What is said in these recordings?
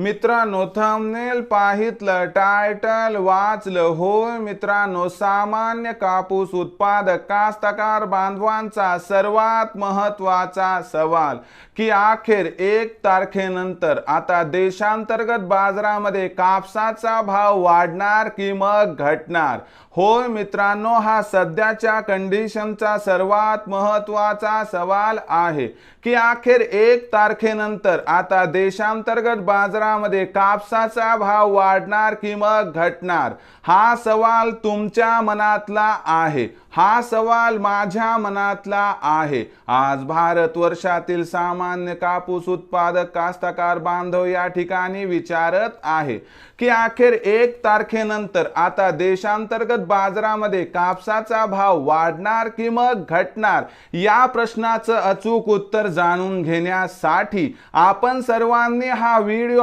मित्रांनो thumbnail पाहितलं title वाचलं होय मित्रांनो सामान्य कापूस उत्पादक कास्तकार बांधवांचा सर्वात महत्त्वाचा सवाल की अखेर एक तारखेनंतर आता देशांतर्गत बाजारामध्ये कापसाचा भाव वाढणार की मग घटणार? होय मित्रांनो हा सध्याच्या कंडिशनचा सर्वात महत्त्वाचा सवाल आहे की अखेर एक तारखेनंतर आता देशांतर्गत बाजारामध्ये कापसाचा भाव वाढणार की मग घटणार? हा सवाल तुमच्या मनातला आहे. हा सवाल माझ्या मनातला आहे. आज भारत वर्षातील सामान्य कापूस उत्पादक कास्तकार बांधव या ठिकाणी विचारत आहे की अखेर एक तारखेनंतर आता देशांतर्गत बाजारामध्ये कापसाचा भाव वाढणार की मग घटणार? या प्रश्नाचं अचूक उत्तर जाणून घेण्यासाठी आपण सर्वांनी हा व्हिडिओ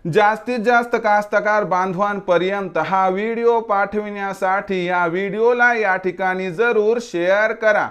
जास्तीत जास्त कास्तकार बांधवांपर्यंत हा व्हिडिओ पाठविण्यासाठी या व्हिडिओला या ठिकाणी जरूर शेअर करा.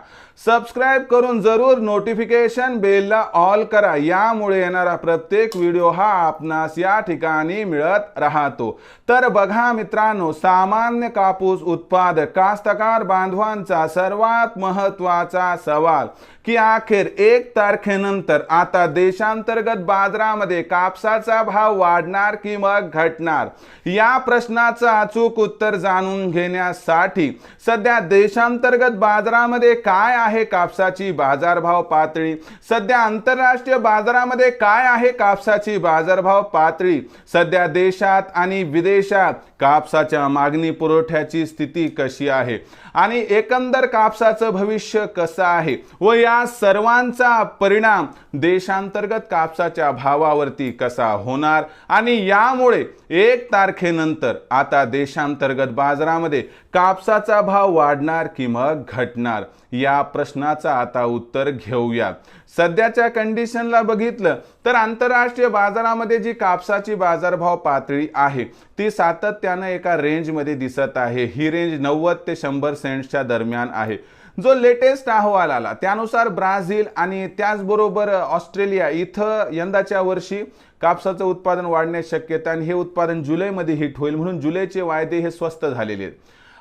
सबस्क्राईब करून जरूर नोटिफिकेशन बेलला ऑल करा. यामुळे येणारा प्रत्येक व्हिडिओ हा आपणास या ठिकाणी मिळत राहतो. तर बघा मित्रांनो सामान्य कापूस उत्पादक कास्तकार बांधवांचा सर्वात महत्त्वाचा सवाल की अखेर एक तारखेनंतर आता देशांतर्गत बाजारामध्ये कापसाचा भाव वाढ वाढणार की मग घटणार या प्रश्नाचं अचूक उत्तर जाणून घेण्यासाठी सध्या देशांतर्गत बाजारामध्ये काय आहे कापसाची बाजारभाव पातळी? सध्या आंतरराष्ट्रीय बाजारामध्ये काय आहे कापसाची बाजारभाव पातळी? सध्या देशात आणि विदेशात कापसाच्या मागणी पुरवठ्याची स्थिती कशी आहे? आणि एकंदर कापसाचं भविष्य कसं आहे? व या सर्वांचा परिणाम देशांतर्गत कापसाच्या भावावरती कसा होणार? आणि यामुळे एक तारखेनंतर आता देशांतर्गत बाजारामध्ये कापसाचा भाव वाढणार की मग घटणार? या प्रश्नाचं आता उत्तर घेऊया. सध्याच्या कंडिशनला बघितलं तर आंतरराष्ट्रीय बाजारामध्ये जी कापसाची बाजारभाव पातळी आहे ती सातत्यानं एका रेंजमध्ये दिसत आहे. ही रेंज नव्वद ते शंभर सेंट्सच्या दरम्यान आहे. जो लेटेस्ट अहवाल आला त्यानुसार ब्राझील आणि त्याचबरोबर ऑस्ट्रेलिया इथं यंदाच्या वर्षी कापसाचं उत्पादन वाढण्याची शक्यता आणि हे उत्पादन जुलैमध्ये हिट होईल म्हणून जुलैचे वायदे हे स्वस्त झालेले आहेत.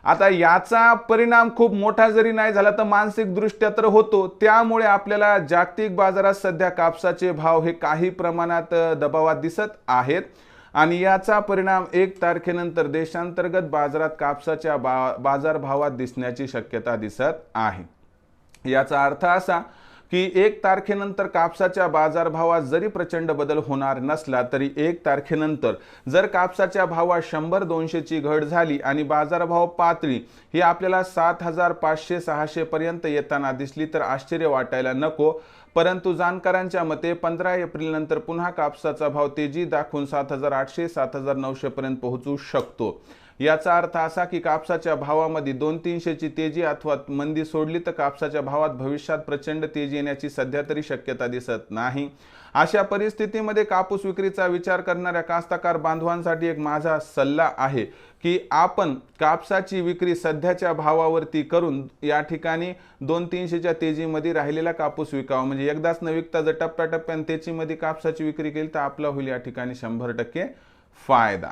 आता याचा परिणाम खूप मोठा जरी नाही झाला तर मानसिकदृष्ट्या तर होतो. त्यामुळे आपल्याला जागतिक बाजारात सध्या कापसाचे भाव हे काही प्रमाणात दबावात दिसत आहेत. आणि याचा परिणाम एक तारखेनंतर देशांतर्गत बाजारात कापसाच्या बा बाजारभावात दिसण्याची शक्यता दिसत आहे. याचा अर्थ असा की एक तारखेनंतर कापसाच्या बाजारभावात जरी प्रचंड बदल होणार नसला तरी एक तारखेनंतर जर कापसाच्या भावात शंभर दोनशेची घट झाली आणि बाजारभाव पातळी ही आपल्याला सात हजार पाचशे सहाशे पर्यंत येताना दिसली तर आश्चर्य वाटायला नको. परंतु जाणकारांच्या मते पंधरा एप्रिल नंतर पुन्हा कापसाचा भाव तेजी दाखवून सात हजार आठशे सात हजार नऊशे पर्यंत पोहोचू शकतो. याचा अर्थ असा की कापसाच्या भावामध्ये दोन तीनशेची तेजी अथवा मंदी सोडली तर कापसाच्या भावात भविष्यात प्रचंड तेजी येण्याची सध्या तरी शक्यता दिसत नाही. अशा परिस्थितीमध्ये कापूस विक्रीचा विचार करणाऱ्या कास्तकार बांधवांसाठी एक माझा सल्ला आहे की आपण कापसाची विक्री सध्याच्या भावावरती करून या ठिकाणी दोन तीनशेच्या तेजीमध्ये राहिलेला कापूस विकावा. म्हणजे एकदाच न विकता जर टप्प्याटप्प्याने तेजीमध्ये कापसाची विक्री केली तर आपला होईल या ठिकाणी शंभर टक्के फायदा.